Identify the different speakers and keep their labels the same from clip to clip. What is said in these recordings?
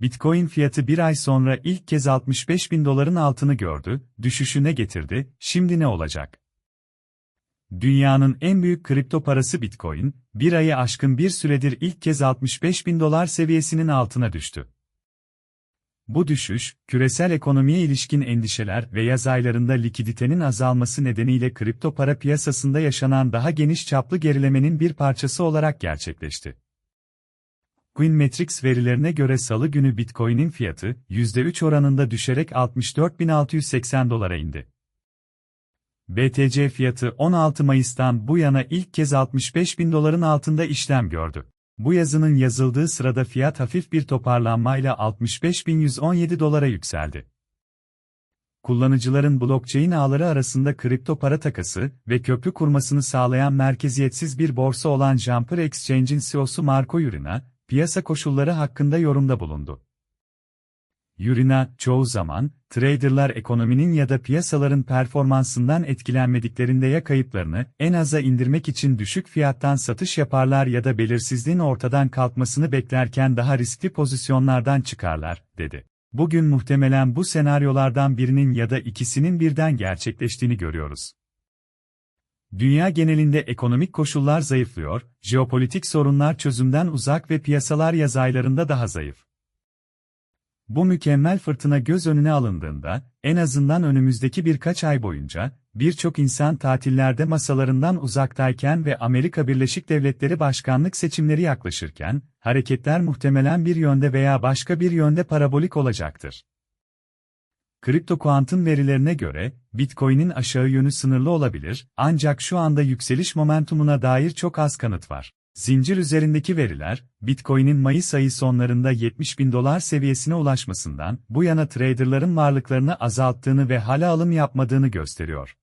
Speaker 1: Bitcoin fiyatı bir ay sonra ilk kez 65 bin doların altını gördü, düşüşü ne getirdi, şimdi ne olacak? Dünyanın en büyük kripto parası Bitcoin, bir ayı aşkın bir süredir ilk kez 65 bin dolar seviyesinin altına düştü. Bu düşüş, küresel ekonomiye ilişkin endişeler ve yaz aylarında likiditenin azalması nedeniyle kripto para piyasasında yaşanan daha geniş çaplı gerilemenin bir parçası olarak gerçekleşti. Coinmetrics verilerine göre salı günü Bitcoin'in fiyatı, %3 oranında düşerek 64.680 dolara indi. BTC fiyatı 16 Mayıs'tan bu yana ilk kez 65 bin doların altında işlem gördü. Bu yazının yazıldığı sırada fiyat hafif bir toparlanmayla 65.117 dolara yükseldi. Kullanıcıların blockchain ağları arasında kripto para takası ve köprü kurmasını sağlayan merkeziyetsiz bir borsa olan Jumper Exchange'in CEO'su Marco Yurina, piyasa koşulları hakkında yorumda bulundu. Yurina, çoğu zaman, traderlar ekonominin ya da piyasaların performansından etkilenmediklerinde ya kayıplarını en aza indirmek için düşük fiyattan satış yaparlar ya da belirsizliğin ortadan kalkmasını beklerken daha riskli pozisyonlardan çıkarlar, dedi. Bugün muhtemelen bu senaryolardan birinin ya da ikisinin birden gerçekleştiğini görüyoruz. Dünya genelinde ekonomik koşullar zayıflıyor, jeopolitik sorunlar çözümden uzak ve piyasalar yaz aylarında daha zayıf. Bu mükemmel fırtına göz önüne alındığında, en azından önümüzdeki birkaç ay boyunca, birçok insan tatillerde masalarından uzaktayken ve Amerika Birleşik Devletleri başkanlık seçimleri yaklaşırken, hareketler muhtemelen bir yönde veya başka bir yönde parabolik olacaktır. Kripto kuantum verilerine göre, Bitcoin'in aşağı yönü sınırlı olabilir, ancak şu anda yükseliş momentumuna dair çok az kanıt var. Zincir üzerindeki veriler, Bitcoin'in Mayıs ayı sonlarında 70 bin dolar seviyesine ulaşmasından bu yana traderların varlıklarını azalttığını ve hala alım yapmadığını gösteriyor.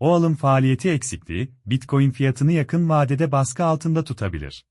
Speaker 1: O alım faaliyeti eksikliği, Bitcoin fiyatını yakın vadede baskı altında tutabilir.